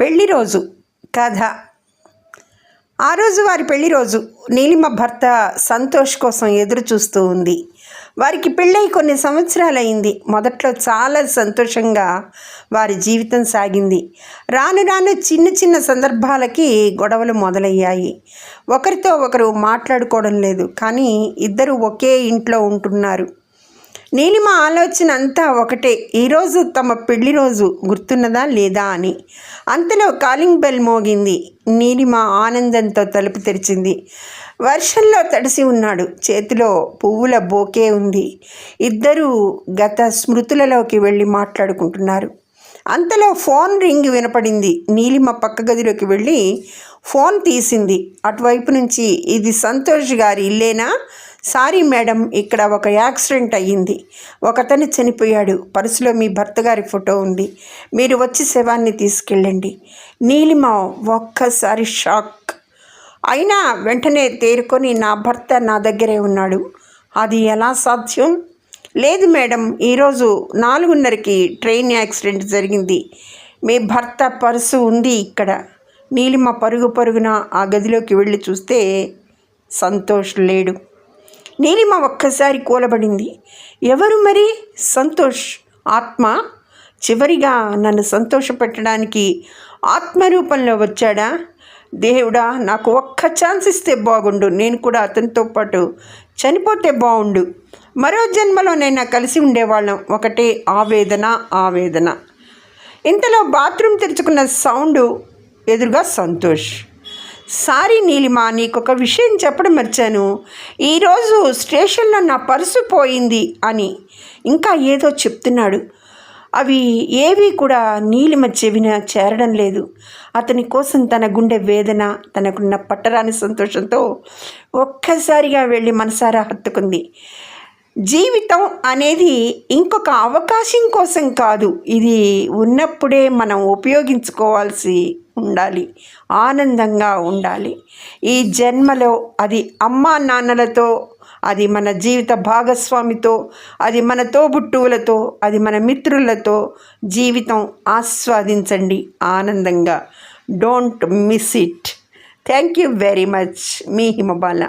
పెళ్ళి రోజు కథ. ఆ రోజు వారి పెళ్ళి రోజు నీలిమ భర్త సంతోష్ కోసం ఎదురు చూస్తూ ఉంది. వారికి పెళ్ళై కొన్ని సంవత్సరాలైంది. మొదట్లో చాలా సంతోషంగా వారి జీవితం సాగింది. రాను రాను చిన్న చిన్న సందర్భాలకి గొడవలు మొదలయ్యాయి. ఒకరితో ఒకరు మాట్లాడుకోవడం లేదు. కానీ ఇద్దరు ఒకే ఇంట్లో ఉంటున్నారు. నీలిమ ఆలోచన అంతా ఒకటే. ఈరోజు తమ పెళ్ళి రోజు గుర్తున్నదా లేదా అని. అంతలో కాలింగ్ బెల్ మోగింది. నీలిమ ఆనందంతో తలుపు తెరిచింది. వర్షంలో తడిసి ఉన్నాడు. చేతిలో పువ్వుల బోకే ఉంది. ఇద్దరూ గత స్మృతులలోకి వెళ్ళి మాట్లాడుకుంటున్నారు. అంతలో ఫోన్ రింగ్ వినపడింది. నీలిమ పక్క గదిలోకి వెళ్ళి ఫోన్ తీసింది. అటువైపు నుంచి ఇది సంతోష్ గారి ఇల్లేనా? సారీ మేడం ఇక్కడ ఒక యాక్సిడెంట్ అయ్యింది. ఒకతను చనిపోయాడు. పర్సులో మీ భర్త గారి ఫోటో ఉంది. మీరు వచ్చి శవాన్ని తీసుకెళ్ళండి. నీలిమ ఒక్కసారి షాక్. అయినా వెంటనే తేరుకొని నా భర్త నా దగ్గరే ఉన్నాడు. అది ఎలా సాధ్యం? లేదు మేడం ఈరోజు నాలుగున్నరకి ట్రైన్ యాక్సిడెంట్ జరిగింది. మీ భర్త పర్సు ఉంది ఇక్కడ. నీలిమ పరుగు పరుగున ఆ గదిలోకి వెళ్ళి చూస్తే సంతోష్ లేడు. నీలిమ ఒక్కసారి కూలబడింది ఎవరు మరి? సంతోష్. ఆత్మ? చివరిగా నన్ను సంతోషపెట్టడానికి ఆత్మరూపంలో వచ్చాడా? దేవుడా నాకు ఒక్క ఛాన్స్ ఇస్తే బాగుండు. నేను కూడా అతనితో పాటు చనిపోతే బాగుండు మరో జన్మలోనైనా కలిసి ఉండేవాళ్ళం. ఒకటే ఆవేదన ఆవేదన. ఇంతలో బాత్రూమ్ తెరుచుకున్న సౌండ్ ఎదురుగా సంతోష్. సారీ నీలిమా నీకు ఒక విషయం చెప్పడం మర్చాను. ఈరోజు స్టేషన్లో నా పర్సు పోయింది అని ఇంకా ఏదో చెప్తున్నాడు. అవి ఏవి కూడా నీలిమ చెవిన చేరడం లేదు. అతని కోసం తన గుండె వేదన తనకున్న పట్టరాని సంతోషంతో ఒక్కసారిగా వెళ్ళి మనసారా హత్తుకుంది. జీవితం అనేది ఇంకొక అవకాశం కోసం కాదు. ఇది ఉన్నప్పుడే మనం ఉపయోగించుకోవాల్సి ఉండాలి. ఆనందంగా ఉండాలి. ఈ జన్మలో అది అమ్మా నాన్నలతో అది మన జీవిత భాగస్వామితో అది మన తోబుట్టువులతో అది మన మిత్రులతో జీవితం ఆస్వాదించండి ఆనందంగా. Don't miss it thank you very much me Himabala.